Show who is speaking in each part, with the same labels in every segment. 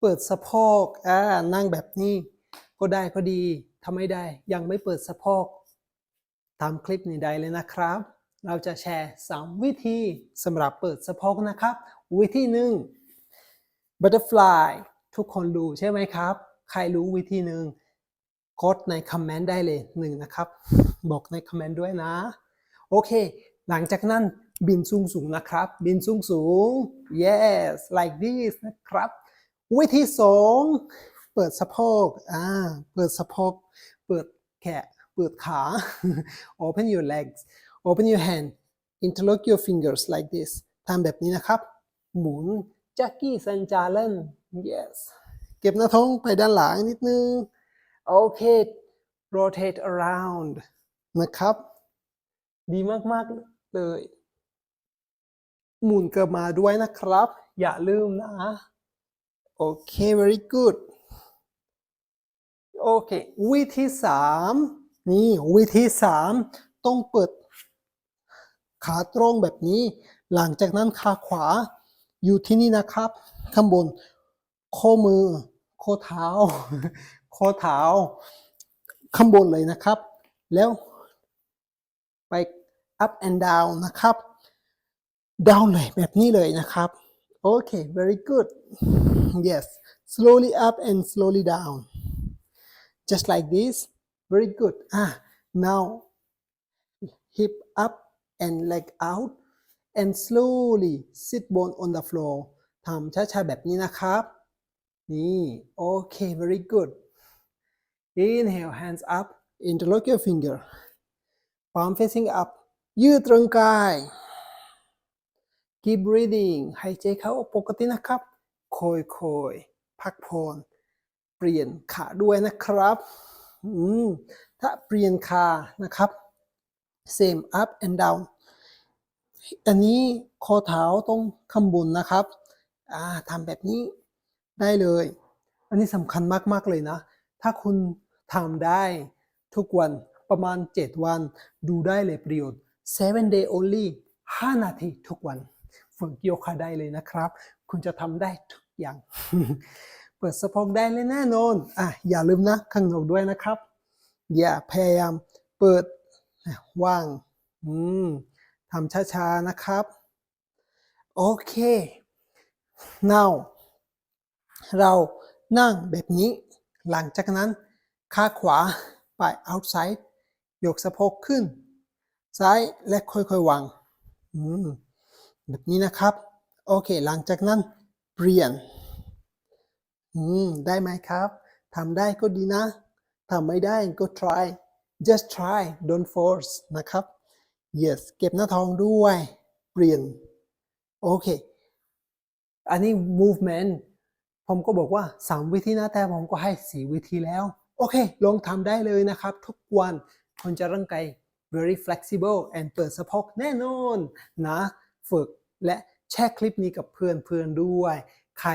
Speaker 1: เปิดสะโพกอ่านั่งแบบนี้ ก็ได้ก็ดีถ้าไม่ได้ ยังไม่เปิดสะโพกตามคลิปนี้ได้เลยนะครับ เราจะแชร์ 3 วิธีสำหรับเปิดสะโพกนะครับ วิธีหนึ่ง butterfly ทุกคนรู้ใช่ไหมครับ ใครรู้วิธีหนึ่งกดในคอมเมนต์ได้เลยหนึ่งนะครับ บอกในคอมเมนต์ด้วยนะ โอเค หลังจากนั้นบินสูงสูงนะครับ บินสูงสูง yes like this นะครับ วิธีสองเปิดสะโพกอ่าเปิดสะโพกเปิดแขนเปิดขา open your legs open your hand interlock your fingers like this ทำแบบนี้นะครับ หมุนจักกี้ซันจาเลน yes เก็บหน้าท้องไปด้านหลังนิดนึง โอเค rotate around นะครับ ดีมาก ๆ เลย หมุนกลับมาด้วยนะครับ อย่าลืมนะ โอเค very good โอเค วิธีสามนี่วิธีสามต้องเปิด ขาตรงแบบนี้ หลังจากนั้นขาขวาอยู่ที่นี่นะครับ ข้างบน ข้อมือ ข้อเท้า ข้อเท้า ข้างบนเลยนะครับ แล้วไป up and down นะครับ down เลยแบบนี้เลยนะครับ โอเค very good yes slowly up and slowly down just like this very good ah now hip up and leg out and slowly sit bone on the floor ทำช้าๆแบบนี้นะครับ นี่โอเค very good inhale hands up interlock your finger palm facing up ยืดร่างกาย keep breathing หายใจเข้าออปกตินะครับคอยคอยพักผ่อนเปลี่ยนขาด้วยนะครับอืมถ้าเปลี่ยนขานะครับ same up and down อันนี้ข้อเท้าต้องข้างบนนะครับอ่าทำแบบนี้ได้เลย อันนี้สำคัญมาก ๆ เลยนะ ถ้าคุณทำได้ทุกวันประมาณ 7 วัน ดูได้เลยประโยชน์ 7 day only 5 นาทีทุกวัน ฝึกโยคะได้เลยนะครับ คุณจะทำได้ทุกอย่าง เปิดสะโพกได้เลยแน่นอนอะอย่าลืมนะข้างนอกด้วยนะครับ อย่าพยายามเปิดว่างอืมทำช้าๆนะครับ โอเค now เรานั่งแบบนี้ หลังจากนั้นขาขวาไป outside ยกสะโพกขึ้น ซ้ายและค่อยๆวาง อืม แบบนี้นะครับ โอเค หลังจากนั้นเปลี่ยน อืม ได้ไหมครับทำได้ก็ดีนะทำไม่ได้ก็ try just try don't force นะครับ yes เก็บหน้าท้องด้วย เปลี่ยน โอเค อันนี้ movement ผมก็บอกว่า 3 วิธีนะแต่ผมก็ให้ 4 วิธีแล้ว โอเค ลองทำได้เลยนะครับ ทุกวันคนจะร่างกาย very flexible and เปิดสะโพกแน่นอนนะ ฝึกและแชร์คลิปนี้กับเพื่อนๆด้วย ใคร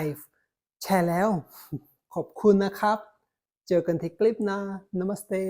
Speaker 1: แชร์แล้ว ขอบคุณนะครับ เจอกันที่คลิปหนะ Namaste